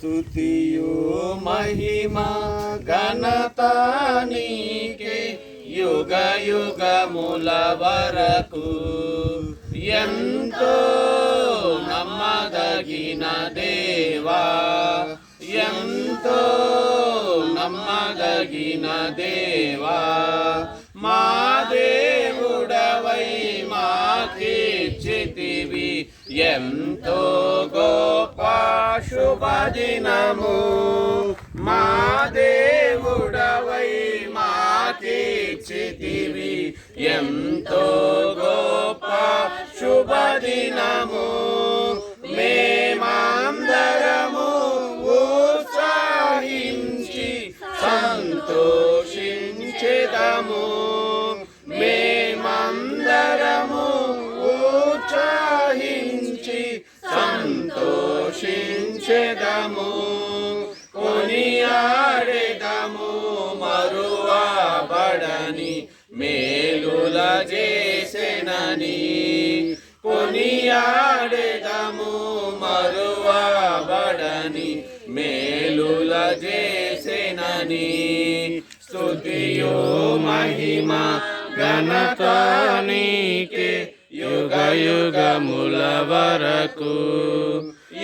స్తుతియు మహిమ ఘనత నీకే యుగ యుగముల వరకు ఎంతో నమ్మదగిన దేవా ఎంతో నమ్మదగిన దేవా మా దేవుడవై మాకిచ్చితివి ఎంతో గొప్ప శుభదినము మా దేవుడవై మాకిచ్చితివి ఎంతో సంతోషించెదము కొనియాడెదము మరువబడని మేలుల చేసెనని కొనియాడెదము మరువబడని మేలుల చేసెనని స్తుతియో మహిమా ఘనతానికి యుగ యుగముల వరకు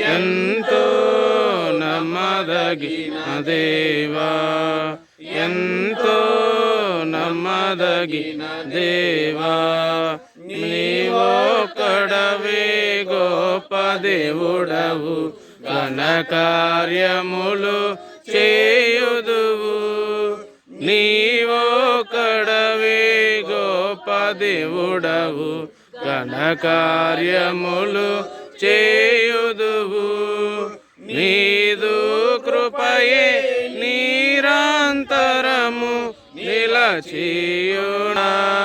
ఎంతో నమ్మదగిన దేవా ఎంతో నమ్మదగిన దేవా. నీవోకడవే గోపదేవుడవు దేవుడవు చేయుదువు. నీవోకడవే గొప్ప దేవుడవు ఘన చేయుదువు. నీదు కృపయే నిరంతరము నిలచియునా.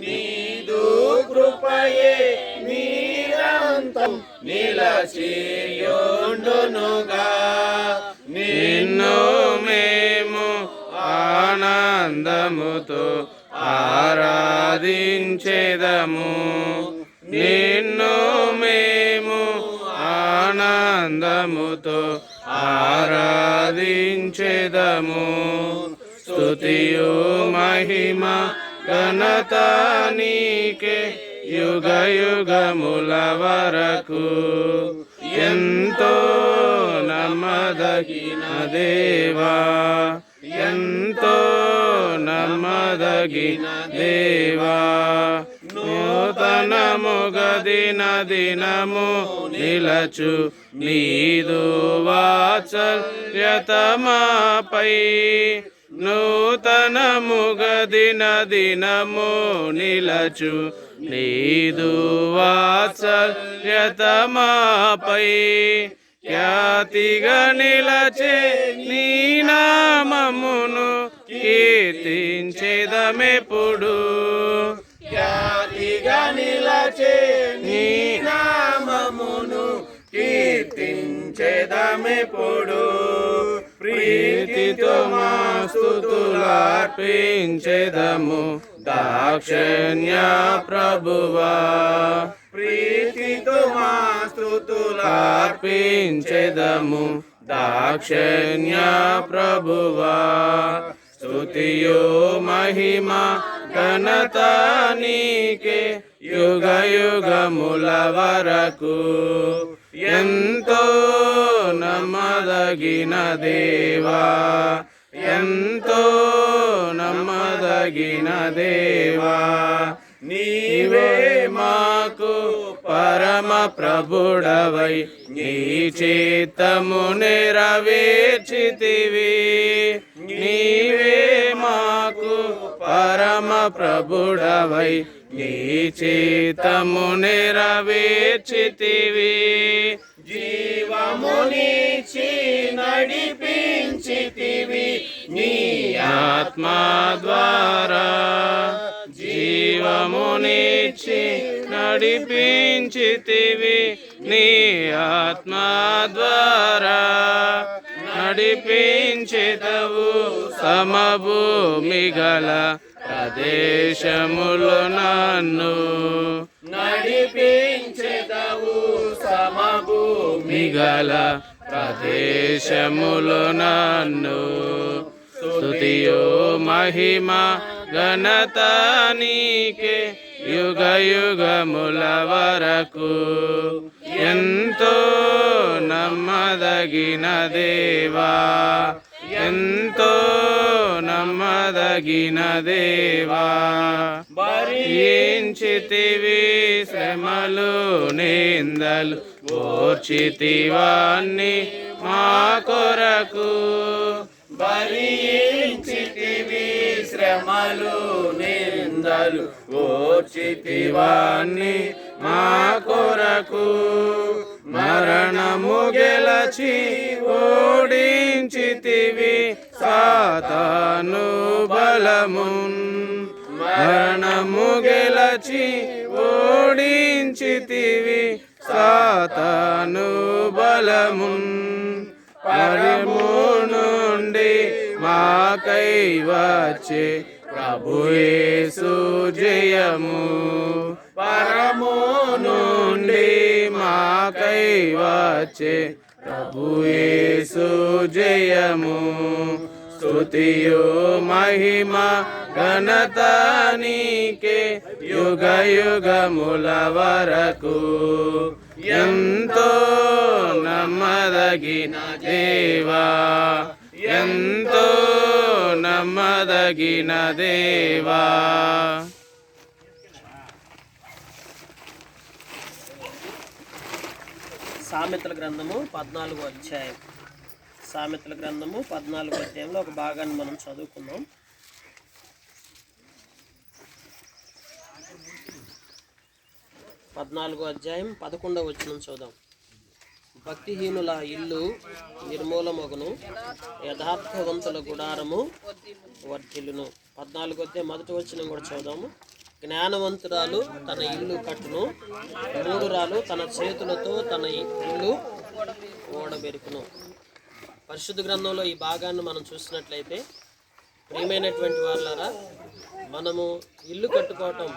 నీదు కృపయే నీరాంతం నిలచియుండునుగా. నిన్ను మేము ఆనందముతో ఆరాధించెదము. నిన్ను మేము ఆనందముతో ఆరాధించేదము. స్తుతియు మహిమ ఘనత నీకే యుగ యుగముల వరకు. ఎంతో నమ్మదగిన దేవా నమ్మదగిన దేవా నూతనముగదిన దినము నిలచు. నీదు వాచల్యతమాపై నూతనముగ దిన దినము నిలచు. నీదు వాత్సల్యతమాపై ఖ్యాతిగా నిలచే నీ నామమును కీర్తించేదమెప్పుడు ఖ్యాతిగా నిలచే నీ నామమును కీర్తించేదమెప్పుడు ప్రీతితో మా స్థుతులార్పించెదము దాక్షణ్య ప్రభువా. ప్రీతితో మా స్థుతులార్పించెదము దాక్షణ్య ప్రభువా. స్తుతియో మహిమ ఘనత నీకే యుగ యుగముల వరకు ఎంతో నమ్మదగిన దేవా ఎంతో నమ్మదగిన దేవా నీవే మాకు పరమ ప్రభుడవై నీ చేతము నెరవేర్చితివి నీవే ప్రభుడవై నీ చేతము నెరవేర్చితివి. జీవమునిచి నడిపించితివి నీ ఆత్మ ద్వారా జీవమునిచ్చి నడిపించితివి నీ ఆత్మ ద్వారా నడిపించెదవు సమభూమి గల దేశములో నన్ను నడిపించెదవు సమభూమి గల ప్రదేశములు నన్ను. స్తుతియో మహిమ ఘనత నీకే యుగ యుగముల వరకు. ఎంతో నమ్మదగిన దేవా ఎంతో నమ్మదగిన దేవా భరించితివి శ్రమలు నిందలు ఓర్చితివాన్ని మా కొరకు. భరించితివి శ్రమలు నిందలు ఓర్చితివాన్ని మా కొరకు. మరణము గెలచి ఓడించితివి. సాతాను బలమున్ మరణము గెలచి ఓడించితివి. సాతాను బలమున్ పరము నుండి మాకై వచ్చే ప్రభుయేసు జయము. పరము నుండి మాకై వచ్చే ప్రభుయేసు జయము స్తుతియు మహిమ ఘనత నీకే యుగ యుగముల వరకు ఎంతో నమ్మదగిన దేవా ఎంతో నమ్మదగిన దేవా సామెతల గ్రంథము పద్నాలుగో అధ్యాయం. సామెతల గ్రంథము పద్నాలుగో అధ్యాయంలో ఒక భాగాన్ని మనం చదువుకుందాం. పద్నాలుగో అధ్యాయం పదకొండవ వచనం చూద్దాం భక్తిహీనుల ఇల్లు నిర్మూలమగును యథార్థవంతుల గుడారము వర్ధిలును పద్నాలుగు అధ్యాయం మొదటి వచనం కూడా చూద్దాము జ్ఞానవంతురాలు తన ఇల్లు కట్టును. మూడురాలు తన చేతులతో తన ఇల్లు ఓడబెరుకును. పరిశుద్ధ గ్రంథంలో ఈ భాగాన్ని మనం చూసినట్లయితే ప్రియమైనటువంటి వాళ్ళారా మనము ఇల్లు కట్టుకోవటం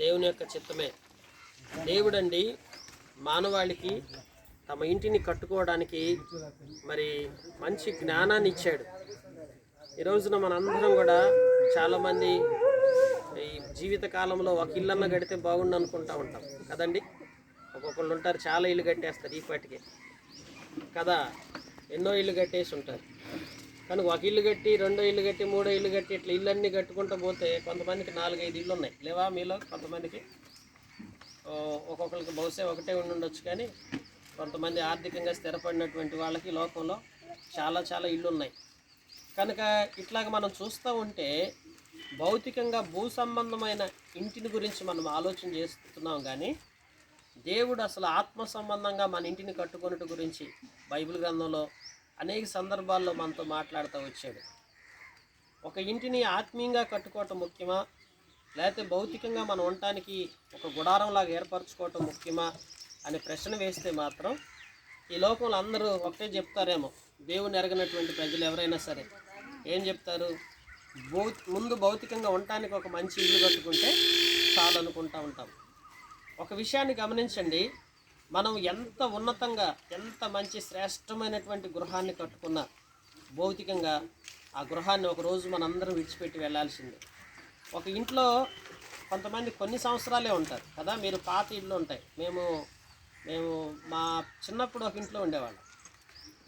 దేవుని యొక్క చిత్తమే. దేవుడండి మానవాళికి తమ ఇంటిని కట్టుకోవడానికి మరి మంచి జ్ఞానాన్ని ఇచ్చాడు. ఈ రోజున మనందరం కూడా చాలామంది జీవితకాలంలో ఒక ఇల్లన్న కడితే బాగుండు అనుకుంటా ఉంటాం. కదండి? ఒక్కొక్కళ్ళు ఉంటారు చాలా ఇల్లు కట్టేస్తారు ఈ కదా? ఎన్నో ఇల్లు కట్టేసి ఉంటారు. కానీ ఒక ఇల్లు కట్టి రెండో ఇల్లు కట్టి మూడో ఇల్లు కట్టి ఇట్లా ఇల్లన్నీ కట్టుకుంటూ పోతే కొంతమందికి నాలుగైదు ఇల్లు ఉన్నాయి. లేవా మీలో కొంతమందికి? ఒక్కొక్కరికి బహుశా ఒకటే ఉండి ఉండొచ్చు కానీ కొంతమంది ఆర్థికంగా స్థిరపడినటువంటి వాళ్ళకి లోకంలో చాలా చాలా ఇల్లు ఉన్నాయి. కనుక ఇట్లాగ మనం చూస్తూ ఉంటే భౌతికంగా భూ సంబంధమైన ఇంటిని గురించి మనం ఆలోచన చేస్తున్నాం కానీ దేవుడు అసలు ఆత్మ సంబంధంగా మన ఇంటిని కట్టుకున్నట్టు గురించి బైబిల్ గ్రంథంలో అనేక సందర్భాల్లో మనతో మాట్లాడుతూ వచ్చాడు. ఒక ఇంటిని ఆత్మీయంగా కట్టుకోవటం ముఖ్యమా? లేకపోతే భౌతికంగా మనం ఉండటానికి ఒక గుడారంలాగా ఏర్పరచుకోవటం ముఖ్యమా? అనే ప్రశ్న వేస్తే మాత్రం ఈ లోకంలో అందరూ ఒకటే చెప్తారేమో దేవుని ఎరగనటువంటి ప్రజలు ఎవరైనా సరే. ఏం చెప్తారు? భౌ ముందు భౌతికంగా ఉండటానికి ఒక మంచి ఇల్లు కట్టుకుంటే చాలు అనుకుంటా ఉంటాం. ఒక విషయాన్ని గమనించండి. మనం ఎంత ఉన్నతంగా ఎంత మంచి శ్రేష్టమైనటువంటి గృహాన్ని కట్టుకున్నా భౌతికంగా ఆ గృహాన్ని ఒకరోజు మనందరం విడిచిపెట్టి వెళ్ళాల్సిందే ఒక ఇంట్లో కొంతమంది కొన్ని సంవత్సరాలే ఉంటారు కదా మీరు పాత ఇళ్ళు ఉంటాయి. మేము మేము మా చిన్నప్పుడు ఒక ఇంట్లో ఉండేవాళ్ళం.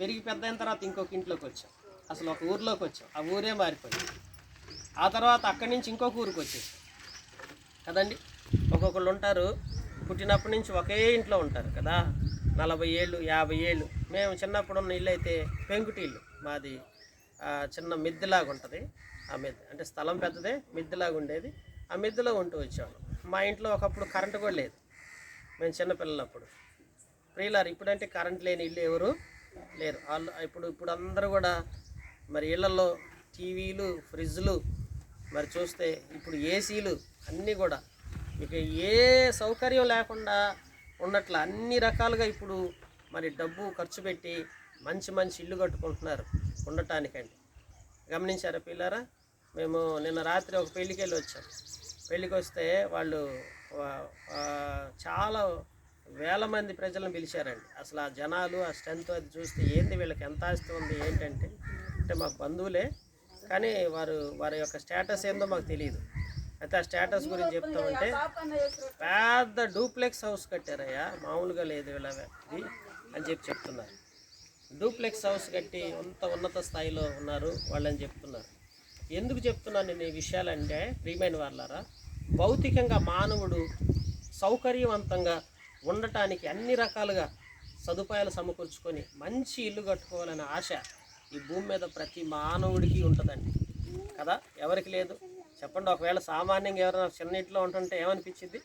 పెరిగి పెద్ద అయిన తర్వాత ఇంకొక ఇంట్లోకి వచ్చాం. అసలు ఒక ఊర్లోకి వచ్చాం. ఆ ఊరే మారిపోయింది. ఆ తర్వాత అక్కడి నుంచి ఇంకొక ఊరికి వచ్చేసాం. కదండి? ఒక్కొక్కళ్ళు ఉంటారు. పుట్టినప్పటి నుంచి ఒకే ఇంట్లో ఉంటారు కదా. నలభై ఏళ్ళు యాభై ఏళ్ళు. మేము చిన్నప్పుడు ఉన్న ఇల్లు అయితే పెంకుటిల్లు మాది చిన్న మిద్దెలాగా ఉంటుంది. ఆ మిద్దె అంటే స్థలం పెద్దదే మిద్దెలాగా ఉండేది. ఆ మిద్దెలో ఉంటూ వచ్చేవాళ్ళం. మా ఇంట్లో ఒకప్పుడు కరెంటు కూడా లేదు. మేము చిన్నపిల్లలప్పుడు ప్రియులారు ఇప్పుడంటే కరెంట్ లేని ఇల్లు ఎవరు లేరు. వాళ్ళు ఇప్పుడు ఇప్పుడు అందరూ కూడా మరి ఇళ్ళలో టీవీలు ఫ్రిడ్జ్లు మరి చూస్తే ఇప్పుడు ఏసీలు అన్నీ కూడా. మీకు ఏ సౌకర్యం లేకుండా ఉన్నట్ల అన్ని రకాలుగా ఇప్పుడు మరి డబ్బు ఖర్చు పెట్టి మంచి మంచి ఇల్లు కట్టుకుంటున్నారు ఉండటానికండి గమనించారా పిల్లారా? మేము నిన్న రాత్రి ఒక పెళ్ళికి వెళ్ళి వచ్చాం. పెళ్ళికి వస్తే వాళ్ళు చాలా వేల మంది ప్రజలను పిలిచారండి. అసలు ఆ జనాలు ఆ స్ట్రెంత్ అది చూస్తే ఏంది వీళ్ళకి ఎంత ఆస్తి ఉంది ఏంటంటే అంటే మాకు బంధువులే కానీ వారు వారి యొక్క స్టేటస్ ఏందో మాకు తెలియదు అయితే ఆ స్టేటస్ గురించి చెప్తామంటే పెద్ద డూప్లెక్స్ హౌస్ కట్టారయ్యా. మామూలుగా లేదు వీళ్ళ ఇది అని చెప్పి చెప్తున్నారు. డూప్లెక్స్ హౌస్ కట్టి అంత ఉన్నత స్థాయిలో ఉన్నారు వాళ్ళని చెప్తున్నారు. ఎందుకు చెప్తున్నాను నేను ఈ విషయాలంటే ప్రియమైన వాళ్ళారా భౌతికంగా మానవుడు సౌకర్యవంతంగా ఉండటానికి అన్ని రకాలుగా సదుపాయాలు సమకూర్చుకొని మంచి ఇల్లు కట్టుకోవాలనే ఆశ ఈ భూమి మీద ప్రతి మానవుడికి ఉంటుందండి. కదా? ఎవరికి లేదు. చెప్పండి ఒకవేళ సామాన్యంగా ఎవరైనా చిన్న ఇంట్లో ఉంటుంటే ఏమనిపించింది